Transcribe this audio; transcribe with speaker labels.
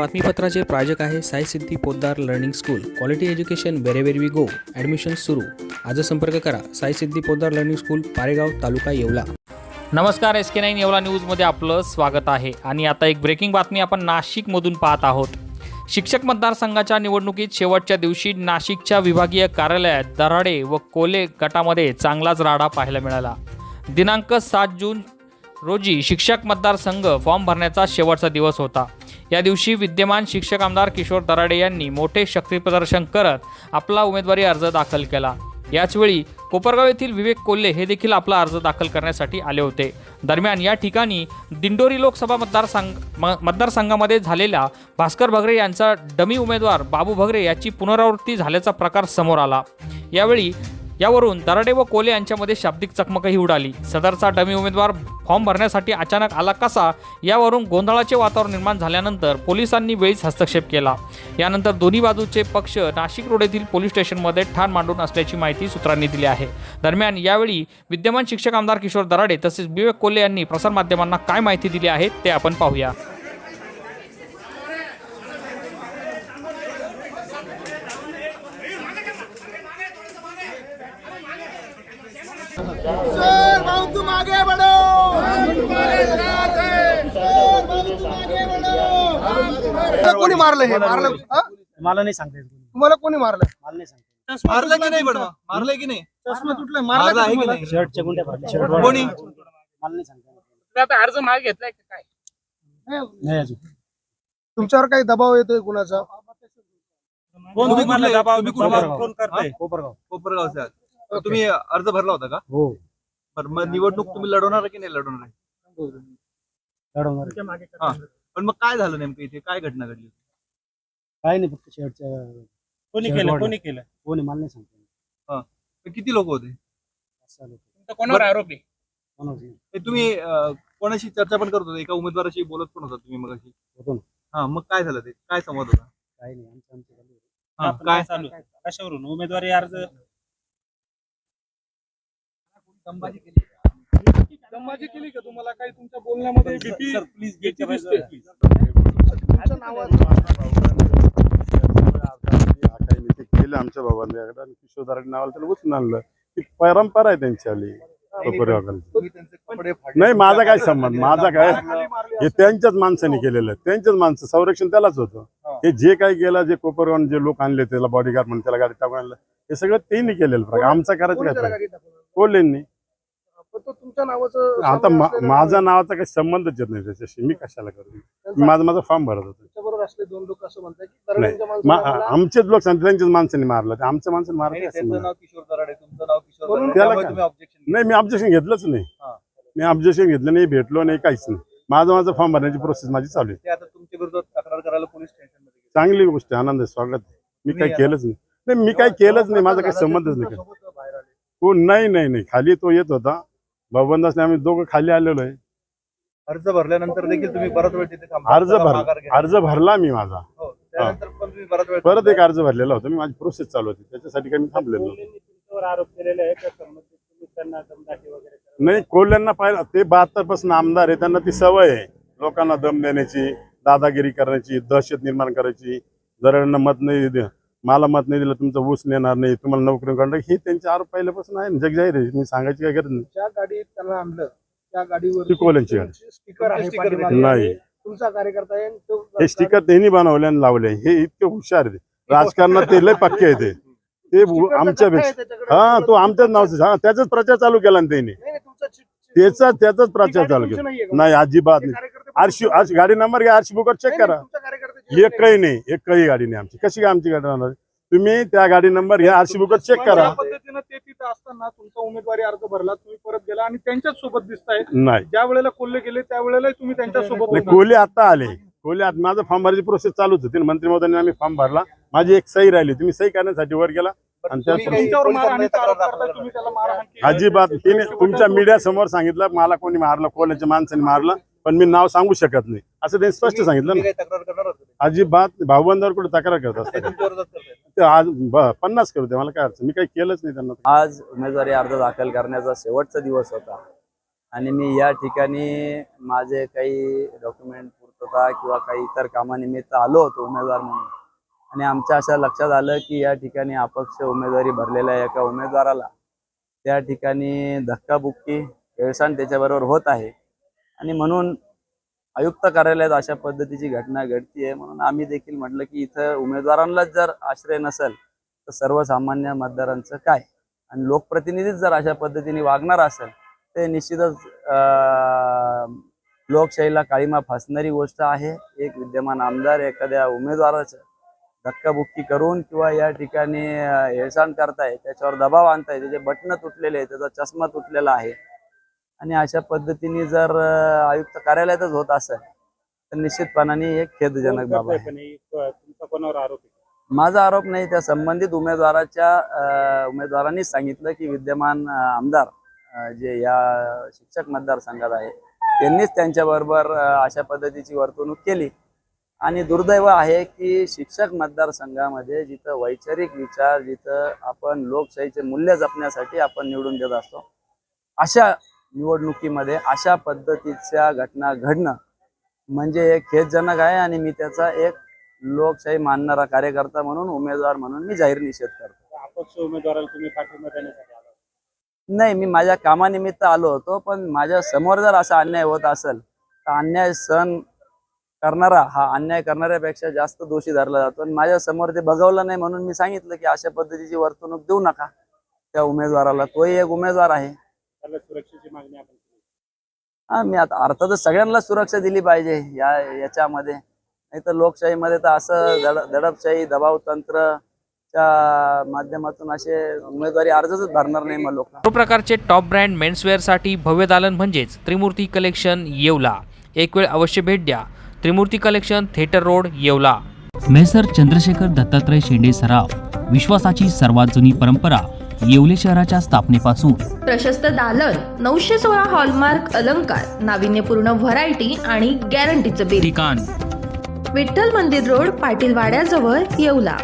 Speaker 1: बातमीपत्राचे प्रायोजक आहे Sai Siddhi Poddar learning school. Quality education wherever we go admission सुरू. आज संपर्क करा. Sai Siddhi Poddar learning school Paregaon taluka Yeola.
Speaker 2: नमस्कार एस के नाईन येवला न्यूजमध्ये आपलं स्वागत आहे. आणि आता एक ब्रेकिंग बातमी आपण नाशिकमधून पाहत आहोत. शिक्षक मतदारसंघाच्या निवडणुकीत शेवटच्या दिवशी नाशिकच्या विभागीय कार्यालयात दराडे व कोले गटामध्ये चांगलाच राडा पाहायला मिळाला. दिनांक सात जून रोजी शिक्षक मतदारसंघ फॉर्म भरण्याचा शेवटचा दिवस होता. या दिवशी विद्यमान शिक्षक आमदार किशोर दराडे यांनी मोठे शक्तीप्रदर्शन करत आपला उमेदवारी अर्ज दाखल केला. याचवेळी कोपरगाव येथील विवेक कोल्हे हे देखील आपला अर्ज दाखल करण्यासाठी आले होते. दरम्यान या ठिकाणी दिंडोरी लोकसभा मतदारसंघ म- मतदारसंघामध्ये झालेल्या भास्कर भगरे यांचा डमी उमेदवार बाबू भगरे याची पुनरावृत्ती झाल्याचा प्रकार समोर आला. यावेळी यावरून दराडे व कोले यांच्यामध्ये शाब्दिक चकमकही उडाली. सदरचा डमी उमेदवार फॉर्म भरण्यासाठी अचानक आला कसा यावरून गोंधळाचे वातावरण निर्माण झाल्यानंतर पोलिसांनी वेळीच हस्तक्षेप केला. यानंतर दोन्ही बाजूचे पक्ष नाशिक रोड येथील पोलीस स्टेशनमध्ये ठाण मांडून असल्याची माहिती सूत्रांनी दिली आहे. दरम्यान यावेळी विद्यमान शिक्षक आमदार किशोर दराडे तसेच विवेक कोल्हे यांनी प्रसारमाध्यमांना काय माहिती दिली आहे ते आपण पाहूया.
Speaker 3: किशोर भाऊ तुम आगे बढ़ो कोणी मारलं हे मारलं हा?
Speaker 4: मला नाही सांगता येत कोणी.
Speaker 3: तुम्हाला कोणी मारलं
Speaker 4: मला नाही सांगता येत.
Speaker 5: मारलं की नाही पण मारलंय की नाही
Speaker 3: चष्मा तुटलाय
Speaker 5: मारलं
Speaker 3: मारलं
Speaker 5: आहे
Speaker 3: का?
Speaker 5: नाही
Speaker 4: शर्टच्या गुंड्या फाडल्या, शर्ट.
Speaker 5: कोणी?
Speaker 4: मला नाही सांगता येत.
Speaker 2: अर्ज मागे घेतलाय काय
Speaker 4: नाही अजून
Speaker 3: तुमच्यावर काही दबाव येतोय कुणाचा
Speaker 5: तुम्ही कुठले? तुम्ही कुठले?
Speaker 4: कोपरगाव कोपरगाव
Speaker 5: कोपरगावचे आहात. तुम्ही अर्ज भरला होता का?
Speaker 4: हो.
Speaker 5: बरं, मग निवडणूक तुम्ही लढवणार की नाही लढवणार आहे?
Speaker 4: लढवणार
Speaker 5: हा. पण मग काय झालं नेमकं इथे? काय घटना घडली
Speaker 4: काय नाही फक्त शर्टच्या
Speaker 6: कोणी केलं. कोणी केलं?
Speaker 4: कोणी मला नाही सांगता.
Speaker 5: किती लोक होते?
Speaker 4: असं आलं.
Speaker 2: कोणावर आरोप आहे?
Speaker 4: कोणाचं नाही.
Speaker 5: हे तुम्ही अं, कोणाशी चर्चा पण करत होता? एका उमेदवाराशी बोलत पण होता तुम्ही मग
Speaker 4: होतो ना.
Speaker 5: हा मग काय झालं ते? काय संवाद होता?
Speaker 4: काही नाही आमचं आमचं चालू आहे.
Speaker 5: हा,
Speaker 6: आपण
Speaker 5: काय?
Speaker 6: काय चालू आहे? कशावरून? उमेदवारी अर्ज
Speaker 3: दंबाजी केली का तुम्हाला काही तुमच्या बोलण्यामध्ये भीती
Speaker 6: प्लीज
Speaker 3: भीती दिसते.
Speaker 7: केलं आमच्या बाबांनी आणि किशोरदारांनी नावाला त्याला उचलून आणलं ती परंपरा आहे त्यांची आली नाही माझा काय संबंध? माझा काय? हे त्यांच्याच माणसाने केलेलं. त्यांच्याच माणसं संरक्षण त्यालाच होतं. हे. जे काही केलं जे कोपरगाव जे लोक आणले त्याला बॉडीगार्ड म्हणून त्याला गाडी टाकून आणलं हे सगळं त्यांनी केलेलं प्रकार आमचा करायचं काय? कोल्हेंनी.
Speaker 3: पण तो तुमच्या नावाचं
Speaker 7: आता
Speaker 3: सामान
Speaker 7: मा-
Speaker 3: असलेलं
Speaker 7: माझा नावाचा काही संबंधच येत नाही त्याच्याशी. मी कशाला करू? माझा माझा फॉर्म भरत होतो. आमचेच लोक सांगतात त्यांच्याच माणसाने मारलं. ते आमच्या माणसाने मारलं
Speaker 5: नाही,
Speaker 7: काय
Speaker 5: त्यांचं
Speaker 7: संबंध?
Speaker 5: नाव किशोर दराडे तुमचं नाव किशोर
Speaker 3: म्हणून
Speaker 5: दराडे.
Speaker 7: त्याला नाही मी ऑब्जेक्शन घेतलंच नाही.
Speaker 5: हा.
Speaker 7: मी ऑब्जेक्शन घेतलं नाही भेटलो नाही काहीच नाही. माझं माझं फॉर्म भरण्याची प्रोसेस माझी चालू आहे.
Speaker 5: ते आता तुमच्या विरोधात तक्रार करायला पोलीस स्टेशनमध्ये गेले.
Speaker 7: चांगली गोष्ट आहे आनंद आहे स्वागत आहे. मी काही केलंच नाही. नाही मी काही केलंच नाही माझा काही संबंधच नाही. हो नाही नाही नाही. खाली तो येत होता. भाऊबंदासने आम्ही दोघं खाली आलेलो आहे.
Speaker 5: अर्ज भरल्यानंतर देखील तुम्ही बराच वेळ तिथे.
Speaker 7: अर्ज भर
Speaker 5: माघार घ्या.
Speaker 7: अर्ज भरला मी माझा.
Speaker 5: हो, त्यानंतर पण तुम्ही बराच वेळ
Speaker 7: परत एक अर्ज भरलेला होता. मी माझी प्रोसेस चालू होती. त्याच्यासाठी काही मी थांबलेलो
Speaker 6: तुमच्यावर आरोप केलेले आहे त्यांना दमदाटी वगैरे करा.
Speaker 7: नाही कोल्ह्यांना पाहिलं ते बहात्तरपासून आमदार आहे त्यांना ती सवय आहे. लोकांना दम देण्याची दादागिरी करण्याची दहशत निर्माण करायची. जरांना मत नाही दे- मला मत नाही दिलं तुमचं ऊस नेणार नाही तुम्हाला नोकरी करणार हे त्यांचे आरोप पहिल्यापासून आहे ना, जगजाहीर आहे मी सांगायची काय गरज नाही.
Speaker 3: ज्या गाडीत त्यांना आणलं त्या गाडीवर
Speaker 7: ती कोल्ह्यांची गाडी.
Speaker 3: स्टिकर आहे
Speaker 5: स्टिकर
Speaker 3: पाठीमागे.
Speaker 7: नाही.
Speaker 3: तुमचा कार्यकर्ता आहे आणि तो
Speaker 7: हे स्टिकर त्यांनी बनवले आणि लावले हे इतके हुशार आहे राजकारणात ते लय पक्के आहे ते ते आमच्यापेक्षा
Speaker 3: त्याच्याकडे.
Speaker 7: हा तो आमच्याच नावचा हा त्याचाच प्रचार चालू केला ना त्यांनी. त्याचा त्याचाच प्रचार चालू केला? नाही अजिबात नाही. आरशी आरशी गाडी नंबर घ्या आरशी बुकवर चेक करा. एक काही नाही एक काही गाडी नाही आमची. कशी काय आमची गाडी राहणार? तुम्ही त्या गाडी नंबर घ्या आरशी बुकवर चेक करा.
Speaker 3: ज्या पद्धतीनं ते तिथं असताना तुमचा उमेदवारी अर्ज भरला तुम्ही परत गेला आणि त्यांच्याच सोबत दिसताय.
Speaker 7: नाही.
Speaker 3: ज्या वेळेला कोल्हे गेले त्यावेळेला तुम्ही
Speaker 7: त्यांच्यासोबत कोहली आता आले. कोहली आता माझं फॉर्म भरायची प्रोसेस चालूच होती मंत्री महोदयांनी आम्ही फॉर्म भरला. माझी एक सही राहिली तुम्ही सही करण्यासाठी वर गेला. आणि त्या. अजिबात. तिने तुमच्या मीडिया समोर सांगितलं मला कोणी मारलं कोणाच्या माणसाने मारलं पण मी नाव सांगू शकत नाही. असं त्यांनी स्पष्ट
Speaker 5: तुम्ही-
Speaker 7: सांगितलं ना. अजिबात. भाऊबंदावर कुठे तक्रार करत असतात? आज पन्नास करू दे मला काय अडचण मी काही केलंच नाही त्यांना.
Speaker 8: आज उमेदवारी अर्ज दाखल करण्याचा शेवटचा दिवस होता. आणि मी या ठिकाणी माझे काही डॉक्युमेंट पूर्तता किंवा काही इतर कामानिमित्त आलो होतो उमेदवार म्हणून. आणि आमच्या अशा लक्षात आलं की या ठिकाणी अपक्ष उमेदवारी भरलेल्या एका उमेदवाराला. त्या ठिकाणी धक्काबुक्की हेळसांड त्याच्याबरोबर होत आहे. आणि म्हणून आयुक्त कार्यालयात अशा पद्धतीची घटना घडतीये. म्हणून आम्ही देखील म्हटलं की इथं उमेदवारांनाच जर आश्रय नसेल तर सर्वसामान्य मतदारांचं काय? आणि लोकप्रतिनिधीच जर अशा पद्धतीने वागणार असेल ते निश्चितच अं, लोकशाहीला काळीमा फासणारी गोष्ट आहे. एक विद्यमान आमदार एखाद्या उमेदवाराचं धक्काबुक्की करून किंवा या ठिकाणी अं, हेळसांड करताय त्याच्यावर दबाव आणताय त्याचे बटणं तुटलेले आहे त्याचा चष्मा तुटलेला आहे. आणि अशा पद्धतीने जर आयुक्त कार्यालयातच होत असेल तर निश्चितपणाने एक खेदजनक बाब आहे. माझा आरोप नाही त्या संबंधित उमेदवाराच्या उमेदवारांनी सांगितलं की विद्यमान आमदार जे या शिक्षक मतदारसंघात आहे त्यांनीच त्यांच्याबरोबर अशा पद्धतीची वर्तणूक केली. आणि दुर्दैव आहे की शिक्षक मतदारसंघामध्ये जिथं वैचारिक विचार जिथं आपण लोकशाहीचे मूल्य जपण्यासाठी आपण निवडून देत असतो अशा निवडणुकीमध्ये अशा पद्धतीच्या घटना घडणं म्हणजे एक खेदजनक आहे आणि मी त्याचा एक लोकशाही मानणारा कार्यकर्ता म्हणून उमेदवार म्हणून मी जाहीर निषेध करतो.
Speaker 6: अपक्ष उमेदवाराला तुम्ही पाठिंबा देण्यासाठी
Speaker 8: नाही मी माझ्या कामानिमित्त आलो होतो पण माझ्यासमोर जर असा अन्याय होत असेल तर अन्याय सहन करणारा हा अन्याय करणाऱ्यापेक्षा जास्त दोषी धरला जातो. आणि माझ्यासमोर ते बघवलं नाही म्हणून मी सांगितलं की अशा पद्धतीची वर्तणूक देऊ नका. त्या उमेदवाराला तोही एक उमेदवार आहे.
Speaker 6: त्याला सुरक्षेची मागणी आपण केली.
Speaker 8: हा मी आता अर्थातच सगळ्यांना सुरक्षा दिली पाहिजे या याच्यामध्ये. नाही तर लोकशाहीमध्ये तर असं दड दडपशाही दबाव तंत्रच्या माध्यमातून असे उमेदवारी अर्जच भरणार नाही मग लोक.
Speaker 2: सर्व प्रकारचे टॉप ब्रँड मेन्सवेअरसाठी भव्य दालन म्हणजेच त्रिमूर्ती कलेक्शन येवला. एक वेळ अवश्य भेट द्या. Trimurti collection theatre road Yeola.
Speaker 9: Messrs Chandrashekhar Dattatray Shende सराव विश्वासाची सर्वात जुनी परंपरा येवले शहराच्या स्थापनेपासून.
Speaker 10: प्रशस्त दालन नऊशे सोळा हॉलमार्क अलंकार नाविन्यपूर्ण व्हरायटी आणि गॅरंटीचं बिल.
Speaker 9: ठिकाण.
Speaker 10: विठ्ठल मंदिर रोड पाटील वाड्याजवळ येवला.